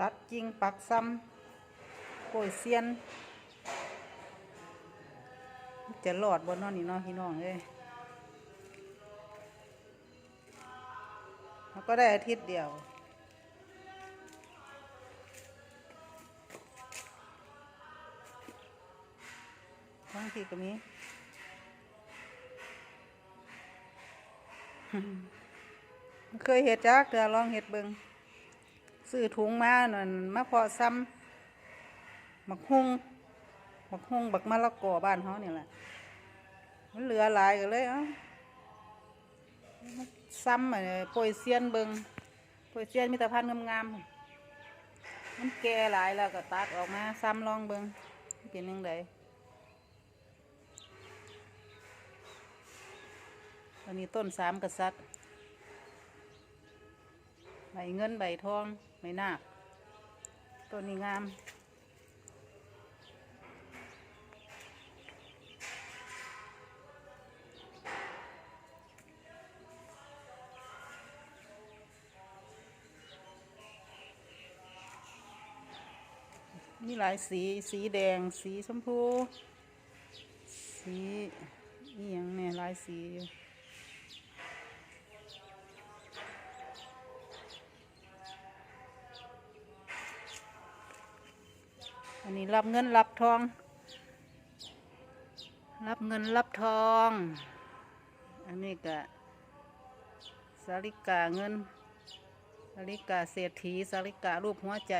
ตัดจริงปักซ้ำโกยเซียน จะหลอดบนนอนนี่นาะพี่น้องเอ้ยมันก็ได้อาทิตย์เดียวทั้งที่ก็มีเคยเห็ดจักเดี๋ยลองเห็ดเบิง ซื้อถุงมาหน่อยมาเพาะซ้ำบักฮุงบักฮุงบักมะละกอบ้านเขาเนี่ยแหละมันเหลือหลายกันเลยเอ้าซ้ำอะโปรยเซียนเบิงโปรยเซียนมีแต่พันธุ์งามๆมันแก่หลายแล้วก็ตัดออกมาซ้ำลองเบิงเป็นยังไงอันนี้ต้นสามกษัตริย์ ใบเงินใบทองใบนาต้นนี้งาม มีหลายสี สีแดง สีชมพู สีนี่ยังเนี่ยหลายสีอยู่ อันนี้รับเงินรับทอง รับเงินรับทอง อันนี้ก็สาริกาเงินสาริกาเศรษฐีสาริการูปหัวใจ